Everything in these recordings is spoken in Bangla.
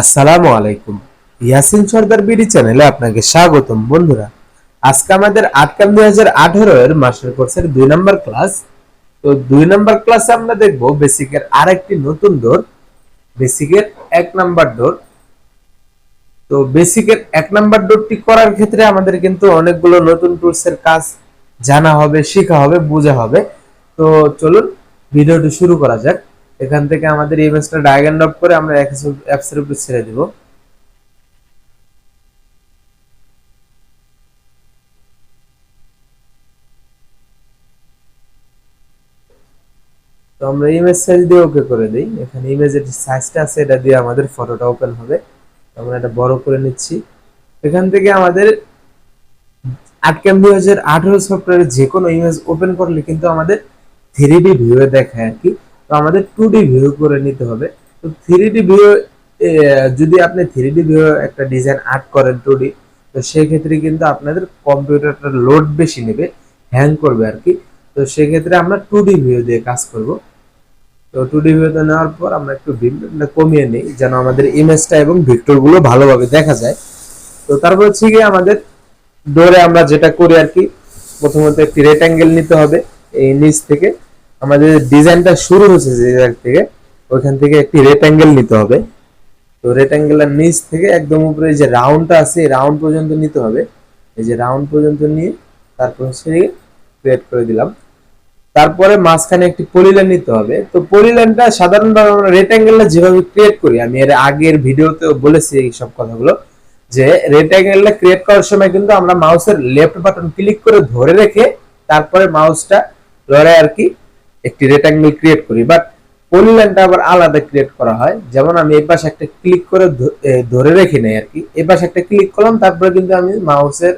আসসালামু আলাইকুম। ইয়াসিন সর্দার বিডি চ্যানেলে আপনাকে স্বাগতম। বন্ধুরা, আজকে আমাদের আটকাম দুই হাজার আঠারো এর মাস্টার কোর্সের দুই নম্বর ক্লাস। তো দুই নম্বর ক্লাসে আমরা দেখব বেসিকের আরেকটি নতুন ডোর বেসিকের এক নাম্বার ডোর তো বেসিকের এক নাম্বার ডোরটি করার ক্ষেত্রে আমাদের কিন্তু অনেকগুলো নতুন টুলসের কাজ জানা হবে, শেখা হবে, বোঝা হবে। তো চলুন, ভিডিওটি শুরু করা যাক। এখান থেকে আমাদের ইমেজটা অ্যান্ড ড্রপ করে আমরা অ্যাপস এর উপর ছেড়ে দিব। তো আমরা ইমেজ সাইজ দিয়ে ওকে করে দিই। এখানে ইমেজের সাইজটা আছে, এটা দিয়ে আমাদের ফটোটা ওপেন হবে। আমরা এটা বড় করে নিচ্ছি। এখান থেকে আমাদের আটকাম দুই হাজার আঠারো সফটওয়্যারে যে কোনো ইমেজ ওপেন করলে কিন্তু আমাদের থ্রি ডি ভিউয়ে দেখায় আর কি। তো আমাদের টু ডি ভিউ করে নিতে হবে। তো থ্রি ডি ভিউ যদি আপনি থ্রি ডি ভিউ একটা ডিজাইন আর্ট করেন টু ডি তো সেক্ষেত্রে কিন্তু আপনাদের কম্পিউটারটা লোড বেশি নেবে হ্যাং করবে আর কি। তো সেক্ষেত্রে আমরা টু ডি ভিউ দিয়ে কাজ করব। তো টু ডি ভিউতে নেওয়ার পর আমরা একটু ভিউটা কমিয়ে নিই, যেন আমাদের ইমেজটা এবং ভিক্টরগুলো ভালোভাবে দেখা যায়। তো তারপর হচ্ছে গিয়ে আমাদের ডোরে আমরা যেটা করি আর কি, প্রথমত একটি রেক্টাঙ্গেল নিতে হবে, এই নিচ থেকে। আমাদের ডিজাইনটা শুরু হচ্ছে যে জায়গা থেকে, ওইখান থেকে একটি রেক্টাঙ্গেল নিতে হবে। তো রেক্টাঙ্গেলের নিচ থেকে একদম উপরে যে রাউন্ডটা আছে রাউন্ড পর্যন্ত নিতে হবে। এই যে রাউন্ড পর্যন্ত নিয়ে তারপর হচ্ছে ক্রিয়েট করে দিলাম। তারপরে মাঝখানে একটি পলিলাইন নিতে হবে। তো পলিলাইনটা সাধারণভাবে আমরা রেক্টাঙ্গেলটা যেভাবে ক্রিয়েট করি, আমি এর আগের ভিডিওতেও বলেছি এই সব কথাগুলো, যে রেক্টাঙ্গেলটা ক্রিয়েট করার সময় কিন্তু আমরা মাউসের লেফট বাটন ক্লিক করে ধরে রেখে তারপরে মাউসটা লড়ে আর কি একটি রেক্টাঙ্গেল ক্রিয়েট করি বাট পলিলাইনটা আবার আলাদা ক্রিয়েট করা হয়। যেমন আমি এই পাশে একটা ক্লিক করে ধরে রেখে নেই আর কি। এই পাশে একটা ক্লিক করলাম, তারপরে কিন্তু আমি মাউসের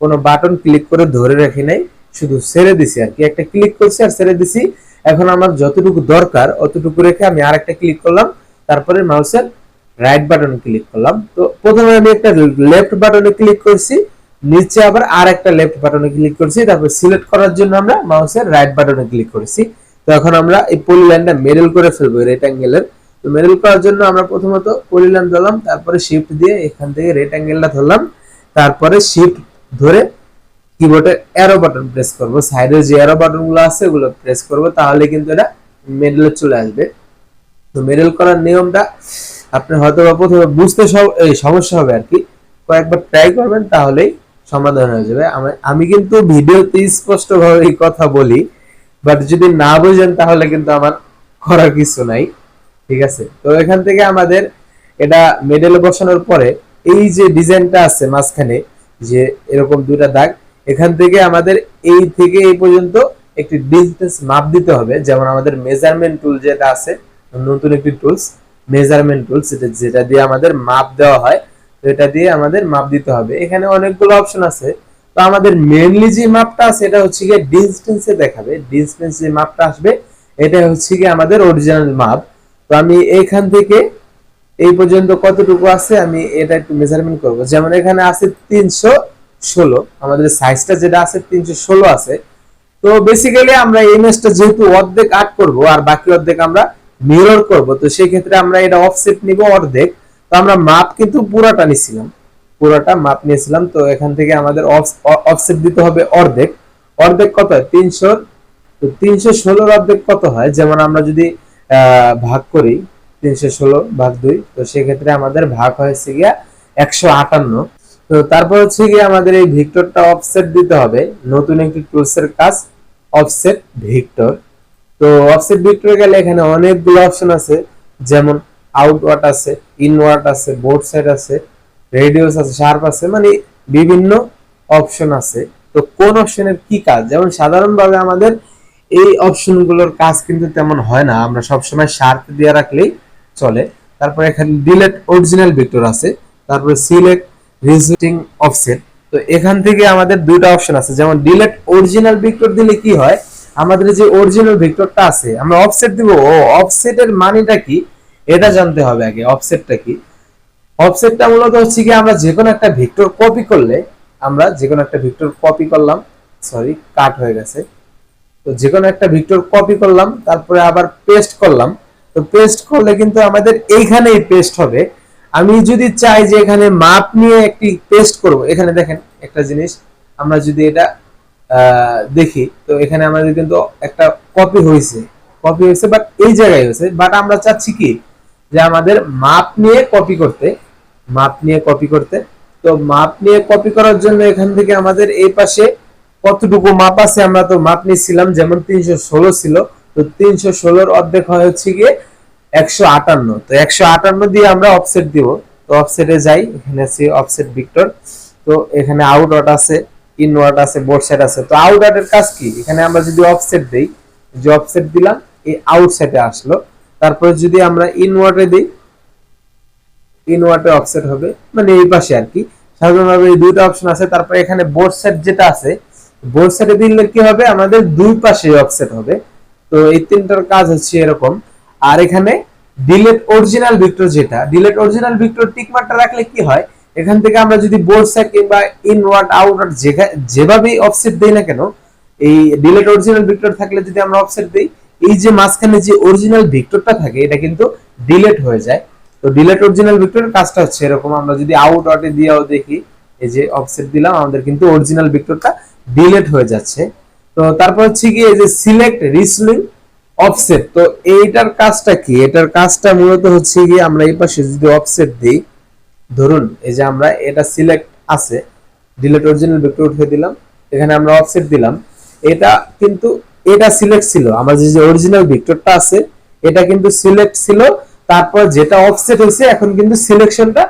কোনো বাটন ক্লিক করে ধরে রেখে নেই, শুধু ছেড়ে দিছি আর কি। একটা ক্লিক করছি আর ছেড়ে দিছি। এখন আমার যতটুকু দরকার, অতটুকু রেখে আমি আর একটা ক্লিক করলাম, তারপরে মাউসের রাইট বাটন ক্লিক করলাম। তো প্রথমে আমি একটা লেফট বাটনে ক্লিক করছি, নিচে আবার আর একটা লেফট বাটনে ক্লিক করছি, তারপর সিলেক্ট করার জন্য আমরা মাউসের রাইট বাটনে ক্লিক করেছি। তো এখন আমরা এই পলিলাইনটা মেডেল করে ফেলব রেক্টাঙ্গেলের তো মেডেল করার জন্য আমরা প্রথমত পলিলাইন ধরলাম, তারপরে শিফট দিয়ে এখান থেকে রেক্টাঙ্গেলটা ধরলাম, তারপরে শিফট ধরে কিবোর্ডের অ্যারো বাটন প্রেস করব। সাইডে যে অ্যারো বাটনগুলো আছে, ওগুলো প্রেস করব, তাহলে কিন্তু এটা মেডেলে চলে আসবে। তো মেডেল করার নিয়মটা আপনি হয়তো বা প্রথমে বুঝতে এই সমস্যা হবে আর কি। কয়েকবার ট্রাই করবেন, তাহলেই সমাধান হয়ে যাবে। আমি কিন্তু ভিডিওতে স্পষ্টভাবে এই কথা বলি। বাট যদি না বুঝেন, তাহলে কিন্তু আমার করার কিছু নাই। ঠিক আছে? তো এখান থেকে আমাদের এটা মেডেলে বসানোর পরে এই যে ডিজাইনটা আছে মাঝখানে, যে এরকম দুইটা দাগ, এখান থেকে আমাদের এই থেকে এই পর্যন্ত একটি ডিস্টেন্স মাপ দিতে হবে। যেমন আমাদের মেজারমেন্ট টুল যেটা আছে, নতুন একটি টুলস মেজারমেন্ট টুলস এটা যেটা দিয়ে আমাদের মাপ দেওয়া হয়, তো এটা দিয়ে আমাদের মাপ দিতে হবে। এখানে অনেকগুলো অপশন আছে। তো আমাদের মেনলি যে মাপটা আছে, এটা হচ্ছে গিয়ে ডিস্টেন্সে দেখাবে। ডিস্টেন্স যে মাপটা আসবে, এটা হচ্ছে গিয়ে আমাদের অরিজিনাল মাপ তো আমি এখান থেকে এই পর্যন্ত কতটুকু আছে, আমি এটা একটু মেজারমেন্ট করব। যেমন এখানে আছে তিনশো ষোলো, আমাদের সাইজটা যেটা আছে তিনশো ষোলো আছে। তো বেসিক্যালি আমরা এই ইমেজটা যেহেতু অর্ধেক আর্ট করব, আর বাকি অর্ধেক আমরা মিরর করব, তো সেই ক্ষেত্রে আমরা এটা অফসেট নিব অর্ধেক। তো আমরা মাপ কিন্তু পুরাটা নিছিলাম। পুরোটা মাপ নিয়েছিলাম, তো এখান থেকে আমাদের অফসেট দিতে হবে অর্ধেক। অর্ধেক কত হয়? তিনশো। তো তিনশো ষোলোর অর্ধেক কত হয়? যেমন আমরা যদি ভাগ করি, তিনশো ষোলো ভাগ দুই, তো সেক্ষেত্রে আমাদের ভাগ হয়েছে গিয়া একশো আটান্ন। তো তারপর হচ্ছে গিয়ে আমাদের এই ভিক্টরটা অফসেট দিতে হবে। নতুন একটি টুলসের কাজ অফসেট ভিক্টর। তো অফসেট ভিক্টর গেলে এখানে অনেকগুলো অপশন আছে, যেমন আউটওয়ার্ড আছে, ইনওয়ার্ড আছে, বোর্ড সাইড আছে। রেডিওস আছে শার্প আছে মানে বিভিন্ন অপশন আছে। তো কোন অপশনের কি কাজ? যেমন সাধারণভাবে আমাদের এই অপশনগুলোর কাজ কিন্তু তেমন হয় না। আমরা সবসময় শার্প দিয়ে রাখলেই চলে। তারপরে এখানে ডিলেট অরিজিনাল ভিক্টর আছে। তারপরে সিলেক্ট রিজেক্টিং অফসেট তো এখান থেকে আমাদের দুইটা অপশন আছে। যেমন ডিলেট অরিজিনাল ভিক্টর দিলে কি হয়? আমাদের যে অরিজিনাল ভিক্টরটা আছে, আমরা অফসেট দিব। ও অফসেটের মানেটা কি? এটা জানতে হবে আগে অফসেটটা কি? অফসেটটা মূলত হচ্ছে কি আমরা যে কোনো একটা ভিক্টর কপি করলে আমরা যে কোনো একটা ভিক্টর কপি করলাম সরি কাট হয়ে গেছে। তো যে কোনো একটা ভিক্টর কপি করলাম, তারপরে আবার পেস্ট করলাম। তো পেস্ট করলে কিন্তু আমাদের এইখানেই পেস্ট হবে। আমি যদি চাই যে এখানে মাপ নিয়ে একটি পেস্ট করব, এখানে দেখেন একটা জিনিস, আমরা যদি এটা দেখি, তো এখানে আমাদের কিন্তু একটা কপি হয়েছে। কপি হয়েছে বাট এই জায়গায় হয়েছে। বাট আমরা চাচ্ছি কি? যে আমাদের মাপ নিয়ে কপি করতে, মাপ নিয়ে কপি করতে, তো মাপ নিয়ে কপি করার জন্য এখান থেকে আমাদের এই পাশে কতটুকু মাপ আছে আমরা তো মাপ নিয়েছিলাম, যেমন তিনশো ষোলো ছিল, তো তিনশো ষোলোর অর্ধেক হয় হচ্ছে গিয়ে একশো আটান্ন। তো একশো আটান্ন দিয়ে আমরা অফসেট দিব। তো অফসেটে যাই, এখানে আছে অফসেট ভিক্টর তো এখানে আউট ওয়াট আছে ইন ওয়াট আছে বোর্ড সাইড আছে। তো আউট ওয়াটের কাজ কি? এখানে আমরা যদি অফসেট দেই, যে অফসেট দিলাম, এই আউট সাইডে আসলো। তারপরে যদি আমরা ইন ওয়াটে দিই ইনওয়ার্টে অফসেট হবে মানে এই পাশে আর কি। সাধারণভাবে এই দুইটা অপশন আছে, তারপরে এখানে বোর্ড সেট যেটা আছে বোর্ড সেটে দিলে কি হবে? আমাদের দুই পাশে অফসেট হবে। তো এই তিনটার কাজ হচ্ছে এরকম। আর এখানে ডিলেট অরিজিনাল ভিক্টর যেটা ডিলেট অরিজিনাল ভিক্টর টিকমার্কটা রাখলে কি হয়? এখান থেকে আমরা যদি বোর্ড সেট কিংবা ইনওয়ার্ড আউটওয়ার্ড যেভাবেই অফসেট দেই না কেন, এই ডিলেট অরিজিনাল ভিক্টর থাকলে যদি আমরা অফসেট দেই এই যে মাঝখানে যে অরিজিনাল ভিক্টরটা থাকে, এটা কিন্তু ডিলেট হয়ে যায়। তো ডিলেট অরিজিনাল ভিক্টরের কাজটা হচ্ছে এরকম, আমরা যদি আউট আউটে দিয়েও দেখি, এই যে অফসেট দিলাম, আমাদের কিন্তু অরিজিনাল ভিক্টরটা ডিলেট হয়ে যাচ্ছে। তো তারপর হচ্ছে কি এই যে সিলেক্ট রিসলিং অফসেট তো এইটার কাজটা কি? এটার কাজটা মূলত হচ্ছে কি আমরা এই পাশে যদি অফসেট দিই, ধরুন এই যে আমরা এটা সিলেক্ট আছে ডিলেট অরিজিনাল ভিক্টর উঠে দিলাম, এখানে আমরা অফসেট দিলাম, এটা কিন্তু এটা সিলেক্ট ছিল। আমার যে অরিজিনাল ভিক্টরটা আছে, এটা কিন্তু সিলেক্ট ছিল। তারপর যেটা অফসেট হয়েছে, এখন কিন্তু সিলেকশনটা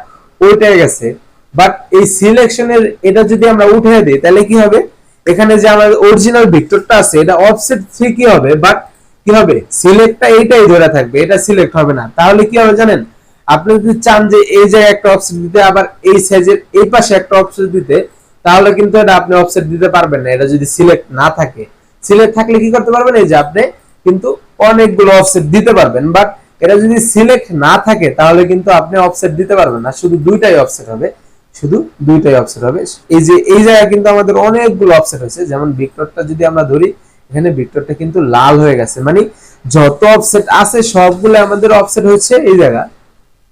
উল্টে গেছে। বাট এই সিলেকশনের এটা যদি আমরা উঠে দিই, তাহলে কি হবে? এখানে যে আমাদের অরিজিনাল ভিক্টরটা আছে, এটা অফসেট থ্রি কি হবে? বাট কি হবে? সিলেক্টটা এইটাই ধরে থাকবে, এটা সিলেক্ট হবে না। তাহলে কি হবে জানেন? আপনি যদি চান যে এই জায়গায় একটা অফসেট দিতে, আবার এই সাইজের এই পাশে একটা অফসেট দিতে, তাহলে কিন্তু এটা আপনি অফসেট দিতে পারবেন না। এটা যদি সিলেক্ট না থাকে। সিলেক্ট থাকলে কি করতে পারবেন? এই যে আপনি কিন্তু অনেকগুলো অফসেট দিতে পারবেন। বাট এটা যদি সিলেক্ট না থাকে, তাহলে কিন্তু আপনি অফসেট দিতে পারবেন না। শুধু দুইটাই অফসেট হবে। শুধু দুইটাই অফসেট হবে। এই যে, এই জায়গায় কিন্তু আমাদের অনেকগুলো অফসেট হয়েছে। যেমন ভিক্টরটা যদি আমরা ধরি, এখানে ভিক্টরটা কিন্তু লাল হয়ে গেছে। মানে যত অফসেট আছে, সবগুলো আমাদের অফসেট হয়েছে এই জায়গা।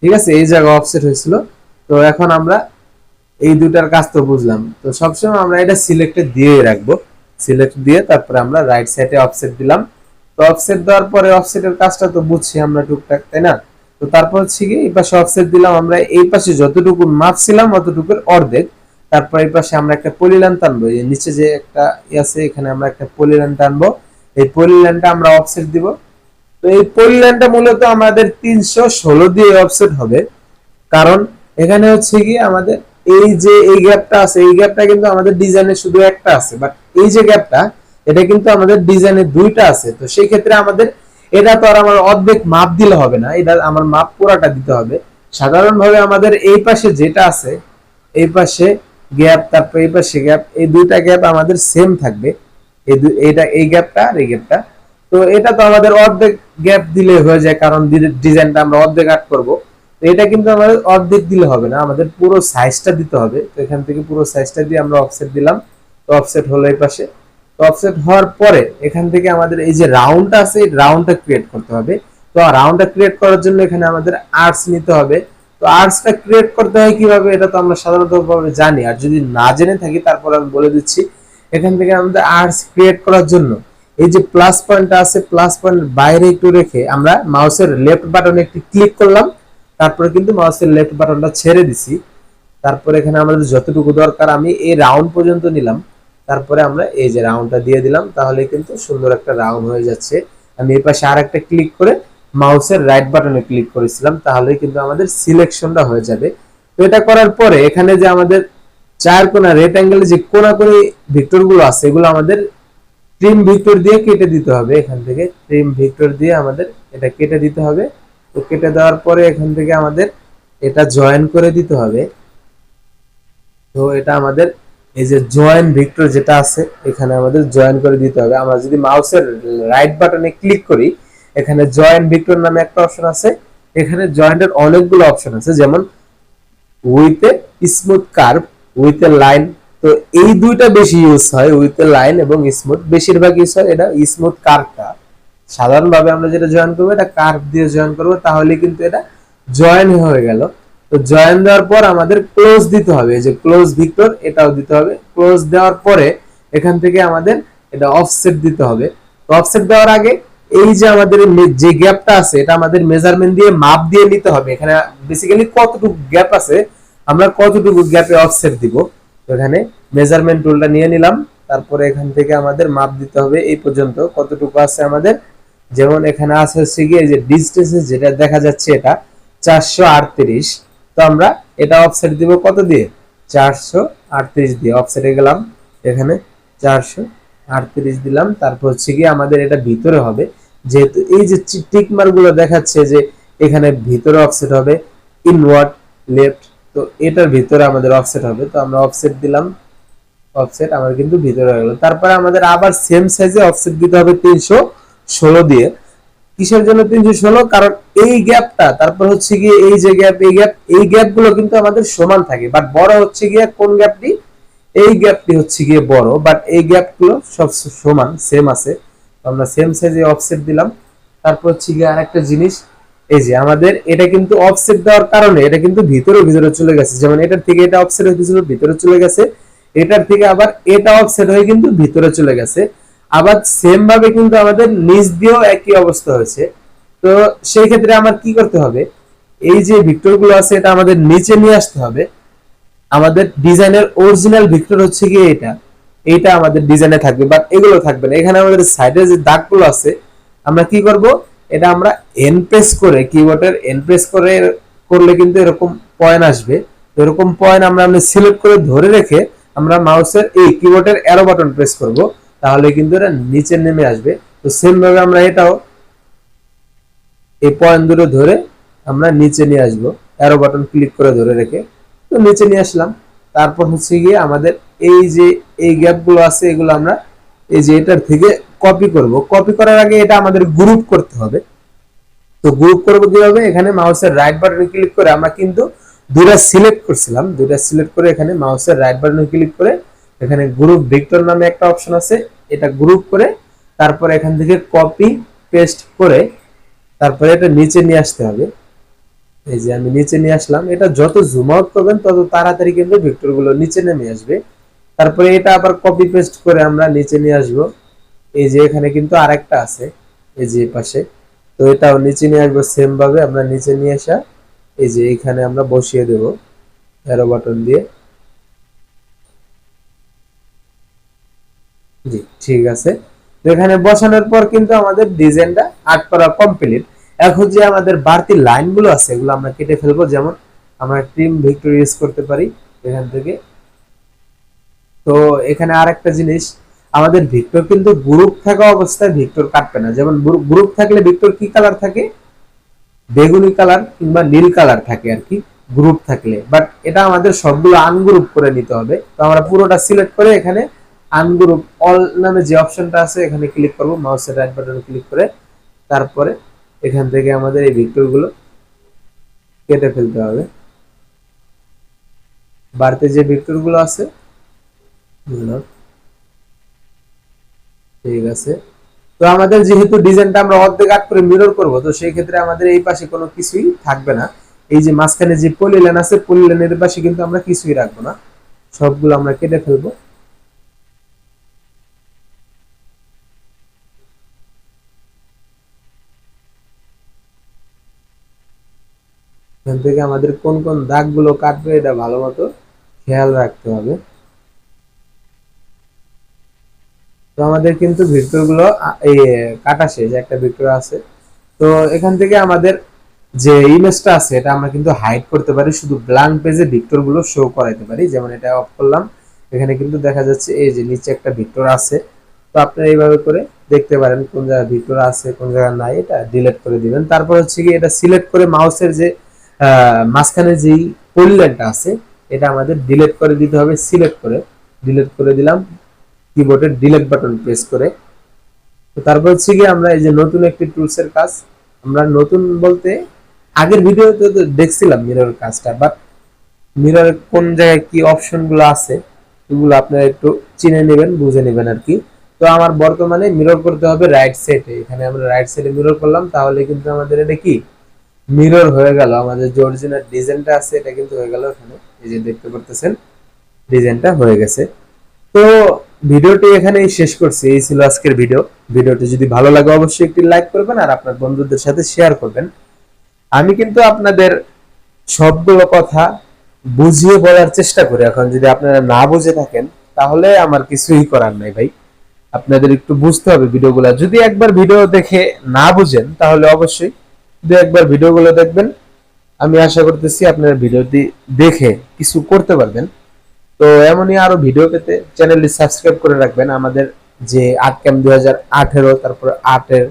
ঠিক আছে? এই জায়গা অফসেট হয়েছিল। তো এখন আমরা এই দুটার কাজ তো বুঝলাম। তো সবসময় আমরা এটা সিলেক্টে দিয়ে রাখব। সিলেক্ট দিয়ে তারপরে আমরা রাইট সাইডে অফসেট দিলাম। তো অফসেট দেওয়ার পরে অফসেটের কাজটা তো বুঝছি আমরা টুকটাক, তাই না? তো তারপর হচ্ছে কি, এই পাশে অফসেট দিলাম আমরা, এই পাশে যতটুকু মাপ ছিলাম অতটুকুর অর্ধেক। তারপর এই পাশে আমরা একটা পলিলাইন টানবো, এই নিচে যে একটা ই আছে, এখানে আমরা একটা পলিলাইন টানবো। এই পলিলাইনটা আমরা অফসেট দিব। তো এই পলিলাইনটা মূলত আমাদের তিনশো ষোলো দিয়ে অফসেট হবে। কারণ এখানে হচ্ছে কি, আমাদের এই যে এই গ্যাপটা আছে, এই গ্যাপটা কিন্তু আমাদের ডিজাইনে শুধু একটা আছে বাট এই যে গ্যাপটা এটা কিন্তু আমাদের ডিজাইনে দুইটা আছে। তো সেই ক্ষেত্রে আমাদের, এটা তো আর আমার অর্ধেক মাপ দিলে হবে না, এটা আমার মাপ পুরাটা দিতে হবে। সাধারণভাবে আমাদের এই পাশে যেটা আছে, এই পাশে গ্যাপ তারপর এই পাশে গ্যাপ এই দুইটা গ্যাপ আমাদের সেম থাকবে। এই এইটা, এই গ্যাপটা আর এই গ্যাপটা তো এটা তো আমাদের অর্ধেক গ্যাপ দিলে হয়ে যায়, কারণ ডিজাইনটা আমরা অর্ধেক আট করব। তো এটা কিন্তু আমাদের অর্ধেক দিলে হবে না, আমাদের পুরো সাইজটা দিতে হবে। তো এখান থেকে পুরো সাইজটা দিয়ে আমরা অফসেট দিলাম। তো অফসেট হলো এই পাশে। তো অফসেট হওয়ার পরে এখান থেকে আমাদের এই যে রাউন্ডটা আছে, এই রাউন্ডটা ক্রিয়েট করতে হবে। তো রাউন্ডটা ক্রিয়েট করার জন্য এখানে আমাদের আর্টস নিতে হবে। তো আর্টসটা ক্রিয়েট করতে হয় কীভাবে, এটা তো আমরা সাধারণতভাবে জানি। আর যদি না জেনে থাকি, তারপর আমি বলে দিচ্ছি। এখান থেকে আমাদের আর্টস ক্রিয়েট করার জন্য এই যে প্লাস পয়েন্টটা আছে প্লাস পয়েন্ট বাইরে একটু রেখে আমরা মাউসের লেফট বাটনে একটু ক্লিক করলাম। তারপরে কিন্তু মাউসের লেফট বাটনটা ছেড়ে দিছি। তারপরে এখানে আমাদের যতটুকু দরকার আমি এই রাউন্ড পর্যন্ত নিলাম। তারপরে আমরা এই যে রাউন্ডটা দিয়ে দিলাম, তাহলে কিন্তু সুন্দর একটা রাউন্ড হয়ে যাচ্ছে। আমি এই পাশে আর একটা ক্লিক করে মাউসের রাইট বাটনে ক্লিক করেছিলাম তাহলে কিন্তু আমাদের সিলেকশনটা হয়ে যাবে। তো এটা করার পরে এখানে যে আমাদের চার কোনা রেড অ্যাঙ্গেলে যে কোনা করে ভিক্টরগুলো আছে, এগুলো আমাদের ট্রিম ভিক্টর দিয়ে কেটে দিতে হবে। এখান থেকে ট্রিম ভিক্টর দিয়ে আমাদের এটা কেটে দিতে হবে। তো কেটে দেওয়ার পরে এখান থেকে আমাদের এটা জয়েন করে দিতে হবে। তো এটা আমাদের এই যে জয়েন ভিক্টর যেটা আছে, এখানে আমাদের জয়েন করে দিতে হবে। আমরা যদি মাউসের রাইট বাটনে ক্লিক করি, এখানে জয়েন ভিক্টর নামে একটা অপশন আছে। এখানে জয়েন্টের অনেকগুলো অপশন আছে, যেমন with a smooth curve with a line তো এই দুইটা বেশি ইউজ হয় উইথ এ লাইন এবং স্মুথ বেশিরভাগ ইউজ হয় এটা স্মুথ কার্ভটা সাধারণভাবে আমরা যেটা জয়েন করব, এটা কার্ভ দিয়ে জয়েন করব, তাহলে কিন্তু এটা জয়েন হয়ে গেল। তো জয়েন দেওয়ার পর আমাদের ক্লোজ দিতে হবে। যে ক্লোজ ভিক্টর এটাও দিতে হবে। ক্লোজ দেওয়ার পরে এখান থেকে আমাদের এটা অফসেট দিতে হবে। তো অফসেট দেওয়ার আগে এই যে আমাদের যে গ্যাপটা আছে, এটা আমাদের মেজারমেন্ট দিয়ে মাপ দিয়ে নিতে হবে। এখানে বেসিক্যালি কতটুকু গ্যাপ আছে, আমরা কতটুকু গ্যাপে অফসেট দিব? এখানে মেজারমেন্ট টুলটা নিয়ে নিলাম। তারপরে এখান থেকে আমাদের মাপ দিতে হবে। এই পর্যন্ত কতটুকু আছে আমাদের? যেমন এখানে আছে হচ্ছে গিয়ে যে ডিস্টেন্স যেটা দেখা যাচ্ছে এটা চারশো আটত্রিশ। তো আমরা এটা অফসেট দিব কত দিয়ে? চারশো আটত্রিশ দিয়ে। অফসেটে গেলাম এখানে চারশো আটত্রিশ দিলাম। তারপর হচ্ছে গিয়ে আমাদের এটা ভিতরে হবে। যেহেতু এই যে টিক দেখাচ্ছে যে এখানে ভিতরে অফসেট হবে ইনওয়ার্ড লেফট তো এটার ভিতরে আমাদের অফসেট হবে। তো আমরা অফসেট দিলাম। অফসেট আমার কিন্তু ভিতরে হয়ে গেল। তারপরে আমাদের আবার সেম সাইজে অফসেট দিতে হবে তিনশো ষোলো দিয়ে। কিসের জন্য তিনশো ষোলো? কারণ এই গ্যাপটা, তারপর হচ্ছে গিয়ে এই যে গ্যাপ, এই গ্যাপ এই গ্যাপগুলো কিন্তু আমাদের সমান থাকে। বাট বড় হচ্ছে গিয়ে কোন গ্যাপটি? এই গ্যাপটি হচ্ছে গিয়ে বড় বাট এই গ্যাপগুলো সব সমান সেম আছে। আমরা সেম সাইজে অফসেট দিলাম। তারপর হচ্ছে গিয়ে আরেকটা জিনিস, এই যে আমাদের এটা কিন্তু অফসেট দেওয়ার কারণে এটা কিন্তু ভিতরে ভিতরে চলে গেছে। যেমন এটার থেকে এটা অফসেট হইতেছিল ভিতরে চলে গেছে। এটার থেকে আবার এটা অফসেট হয়ে কিন্তু ভিতরে চলে গেছে। আবার সেম ভাবে কিন্তু আমাদের নিচ দিয়েও একই অবস্থা হয়েছে। তো সেই ক্ষেত্রে আমার কি করতে হবে? এই যে ভিক্টরগুলো আছে, এটা আমাদের নিচে নিয়ে আসতে হবে। আমাদের ডিজাইনের অরিজিনাল ভিক্টর হচ্ছে কি এটা। এইটা আমাদের ডিজাইনে থাকবে বাট এগুলো থাকবে না। এখানে আমাদের সাইডে যে দাগগুলো আছে, আমরা কি করব? এটা আমরা এন প্রেস করে কিবোর্ডের এন প্রেস করে করলে কিন্তু এরকম পয়েন্ট আসবে। এরকম পয়েন্ট আমরা আমরা সিলেক্ট করে ধরে রেখে আমরা মাউসের এই কিবোর্ডের অ্যারো বাটন প্রেস করব। তাহলে কিন্তু এটা নিচে নেমে আসবে। তো সেম ভাবে আমরা এটাও এই পয়েন্ট দুটো ধরে আমরা নিচে নিয়ে আসব। অ্যারো বাটন ক্লিক করে ধরে রেখে। তো নিচে নিয়ে আসলাম। তারপর হচ্ছে গিয়ে আমাদের এই যে এই গ্যাপগুলো আছে, এগুলো আমরা এই যে এটার থেকে কপি করব। কপি করার আগে এটা আমাদের গ্রুপ করতে হবে। তো গ্রুপ করব কীভাবে? এখানে মাউসের রাইট বাটনে ক্লিক করে আমরা কিন্তু দুইটা সিলেক্ট করছিলাম। দুইটা সিলেক্ট করে এখানে মাউসের রাইট বাটনে ক্লিক করে এখানে গ্রুপ ভিক্টর নামে একটা অপশন আছে। এটা গ্রুপ করে তারপর এখান থেকে কপি পেস্ট করে তারপরে এটা নিচে নিয়ে আসতে হবে। এই যে আমি নিচে নিয়ে আসলাম, এটা যত জুম আউট করবেন তত তাড়াতাড়ি কিন্তু ভেক্টরগুলো নিচে নেমে আসবে। তারপরে এটা আবার কপি পেস্ট করে আমরা নিচে নিয়ে আসব। এই যে এখানে কিন্তু আরেকটা আছে, এই যে পাশে। তো এটাও নিচে নিয়ে আসব সেম ভাবে, আমরা নিচে নিয়ে আসা, এই যে এখানে আমরা বসিয়ে দেব অ্যারো বাটন দিয়ে। জি, ঠিক আছে। এখানে বসানোর পর কিন্তু আমাদের ডিজাইনটা আর্ট করা কমপ্লিট এখন যে আমাদের বাড়তি লাইনগুলো আছে, এগুলো আমরা কেটে ফেলব। যেমন আমরা টিম ভিক্টর ইউজ করতে পারি এখান থেকে। তো এখানে আরেকটা জিনিস, আমাদের ভিক্টর কিন্তু গ্রুপ থাকা অবস্থায় ভিক্টর কাটবে না। যেমন গ্রুপ থাকলে ভিক্টর কি কালার থাকে? বেগুনি কালার কিংবা নীল কালার থাকে আর কি, গ্রুপ থাকলে। বাট এটা আমাদের সবগুলো আনগ্রুপ করে নিতে হবে। তো আমরা পুরোটা সিলেক্ট করে এখানে আনগ্রুপ অল নামে যে অপশনটা আছে, এখানে ক্লিক করব মাউসের রাইট বাটনে ক্লিক করে তারপরে এখান থেকে আমাদের এই ভিক্টরগুলো কেটে ফেলতে হবে। বাড়তে যে ভিক্টরগুলো আছে ঠিক আছে। তো আমাদের যেহেতু ডিজাইনটা আমরা অর্ধেক আট করে মিরর করব, তো সেই ক্ষেত্রে আমাদের এই পাশে কোনো কিছুই থাকবে না। এই যে মাঝখানে যে পলিলেন আছে পলিলেনের পাশে কিন্তু আমরা কিছুই রাখব না। সবগুলো আমরা কেটে ফেলব। এখান থেকে আমাদের কোন কোন দাগগুলো কাটবে এটা ভালো মতো খেয়াল রাখতে হবে। তো আমাদের কিন্তু ভিক্টরগুলো কাটা শেষ, একটা ভিক্টর আছে। তো এখান থেকে আমাদের যে ইমেজটা আছে, এটা আমরা কিন্তু হাইড করতে পারি, শুধু ব্ল্যাঙ্ক পেজে ভিক্টরগুলো শো করাইতে পারি। যেমন এটা অফ করলাম, এখানে কিন্তু দেখা যাচ্ছে এই যে নিচে একটা ভিক্টর আছে। তো আপনারা এইভাবে করে দেখতে পারেন কোন জায়গায় ভিক্টর আছে, কোন জায়গায় নাই, এটা ডিলিট করে দিবেন। তারপর হচ্ছে কি, এটা সিলেক্ট করে মাউসের যে মাঝখানে যেই পলিলাইনটা আছে, এটা আমাদের ডিলেট করে দিতে হবে সিলেক্ট করে। ডিলিট করে দিলাম কিবোর্ডের ডিলেট বাটন প্রেস করে। তো তারপর হচ্ছে কি আমরা এই যে নতুন একটি টুলসের কাজ, আমরা নতুন বলতে আগের ভিডিওতে তো দেখছিলাম মিরর কাজটা বাট মিররের কোন জায়গায় কি অপশনগুলো আছে, এগুলো আপনারা একটু চিনে নেবেন, বুঝে নেবেন আর কি। তো আমার বর্তমানে মিরর করতে হবে রাইট সাইডে এখানে আমরা রাইট সাইডে মিরর করলাম, তাহলে কিন্তু আমাদের এটা কি? মিরর হয়ে গেল। আমাদের যে অরিজিনাল ডিজাইনটা আছে, এটা কিন্তু হয়ে গেল এখানে। এই যে দেখতে পারতেছেন, ডিজাইনটা হয়ে গেছে। তো ভিডিওটি এখানেই শেষ করছি। এই ছিল আজকের ভিডিও। ভিডিওটি যদি ভালো লাগে, অবশ্যই একটি লাইক করবেন আর আপনার বন্ধুদের সাথে শেয়ার করবেন। আমি কিন্তু আপনাদের সবগুলো কথা বুঝিয়ে বলার চেষ্টা করি। এখন যদি আপনারা না বুঝে থাকেন, তাহলে আমার কিছুই করার নাই ভাই। আপনাদের একটু বুঝতে হবে ভিডিওগুলো। যদি একবার ভিডিও দেখে না বুঝেন, তাহলে অবশ্যই দু একবার ভিডিওগুলো দেখবেন। আমি আশা করতেছি আপনার ভিডিওটি দেখে কিছু করতে পারবেন। তো এমনই আরও ভিডিও পেতে চ্যানেলটি সাবস্ক্রাইব করে রাখবেন। আমাদের যে আট ক্যাম্প দুই হাজার আঠেরো, তারপর আটের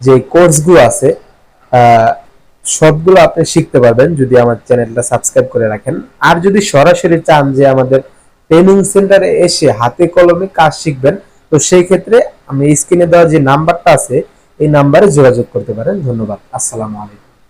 যে কোর্সগুলো আছে সবগুলো আপনি শিখতে পারবেন যদি আমার চ্যানেলটা সাবস্ক্রাইব করে রাখেন। আর যদি সরাসরি চান যে আমাদের ট্রেনিং সেন্টারে এসে হাতে কলমে কাজ শিখবেন, তো সেই ক্ষেত্রে আমি স্ক্রিনে দেওয়া যে নাম্বারটা আছে এই নাম্বারে যোগাযোগ করতে পারেন। ধন্যবাদ। আসসালামু আলাইকুম।